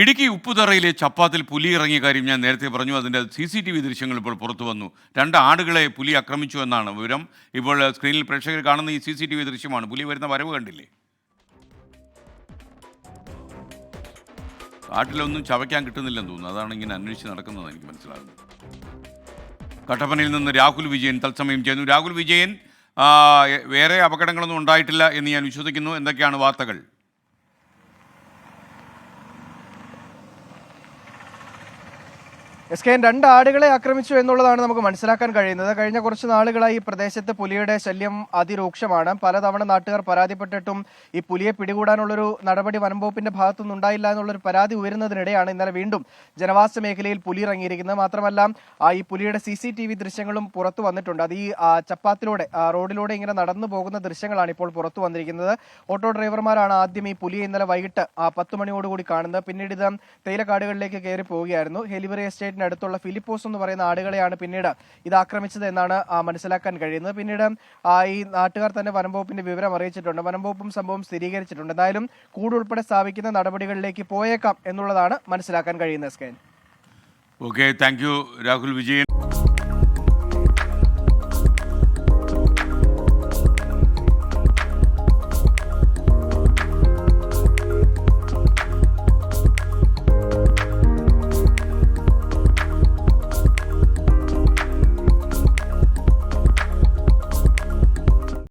ഇടുക്കി ഉപ്പുതറയിലെ ചപ്പാത്തിൽ പുലി ഇറങ്ങിയ കാര്യം ഞാൻ നേരത്തെ പറഞ്ഞു. അതിന്റെ സി സി ടി വി ദൃശ്യങ്ങൾ ഇപ്പോൾ പുറത്തു വന്നു. രണ്ട് ആടുകളെ പുലി ആക്രമിച്ചു എന്നാണ് വിവരം. ഇപ്പോൾ സ്ക്രീനിൽ പ്രേക്ഷകർ കാണുന്ന ഈ സി സി ടി വി ദൃശ്യമാണ്. പുലി വരുന്ന വരവ് കണ്ടില്ലേ? കാട്ടിലൊന്നും ചവയ്ക്കാൻ കിട്ടുന്നില്ലെന്ന് തോന്നുന്നു. അതാണ് ഇങ്ങനെ അന്വേഷിച്ച് നടക്കുന്നത് എനിക്ക് മനസ്സിലാകുന്നത്. കട്ടപ്പനയിൽ നിന്ന് രാഹുൽ വിജയൻ തത്സമയം ചെയ്യുന്നു രാഹുൽ വിജയൻ വേറെ അപകടങ്ങളൊന്നും ഉണ്ടായിട്ടില്ല എന്ന് ഞാൻ വിശ്വസിക്കുന്നു. എന്തൊക്കെയാണ് വാർത്തകൾ? എസ് കെ എൻ രണ്ട് ആടുകളെ ആക്രമിച്ചു എന്നുള്ളതാണ് നമുക്ക് മനസ്സിലാക്കാൻ കഴിയുന്നത്. കഴിഞ്ഞ കുറച്ച് നാളുകളായി ഈ പ്രദേശത്ത് പുലിയുടെ ശല്യം അതിരൂക്ഷമാണ്. പലതവണ നാട്ടുകാർ പരാതിപ്പെട്ടിട്ടും ഈ പുലിയെ പിടികൂടാനുള്ളൊരു നടപടി വനംവകുപ്പിന്റെ ഭാഗത്തുനിന്ന് ഉണ്ടായില്ല എന്നുള്ളൊരു പരാതി ഉയരുന്നതിനിടെയാണ് ഇന്നലെ വീണ്ടും ജനവാസ മേഖലയിൽ പുലി ഇറങ്ങിയിരിക്കുന്നത്. മാത്രമല്ല ഈ പുലിയുടെ സി സി ടി വി ദൃശ്യങ്ങളും പുറത്തു വന്നിട്ടുണ്ട്. അത് ഈ ചപ്പാത്തിലൂടെ റോഡിലൂടെ ഇങ്ങനെ നടന്നു പോകുന്ന ദൃശ്യങ്ങളാണ് ഇപ്പോൾ പുറത്തു വന്നിരിക്കുന്നത്. ഓട്ടോ ഡ്രൈവർമാരാണ് ആദ്യം ഈ പുലിയെ ഇന്നലെ വൈകിട്ട് പത്ത് മണിയോടുകൂടി കാണുന്നത്. പിന്നീട് ഇത് തേയിലക്കാടുകളിലേക്ക് കയറി പോവുകയായിരുന്നു. ഹെലിവറി എസ്റ്റേറ്റിന് അടുത്തുള്ള ഫിലിപ്പോസ് എന്ന് പറയുന്ന ആടുകളെയാണ് പിന്നീട് ഇത് ആക്രമിച്ചത് എന്നാണ് മനസ്സിലാക്കാൻ കഴിയുന്നത്. പിന്നീട് ഈ നാട്ടുകാർ തന്നെ വനംവകുപ്പിന്റെ വിവരം അറിയിച്ചിട്ടുണ്ട്. വനംവകുപ്പും സംഭവം സ്ഥിരീകരിച്ചിട്ടുണ്ട്. എന്തായാലും കൂടുൾപ്പെടെ സ്ഥാപിക്കുന്ന നടപടികളിലേക്ക് പോയേക്കാം എന്നുള്ളതാണ് മനസ്സിലാക്കാൻ കഴിയുന്നത് സ്കൈൻ okay thank you Rahul Vijayan.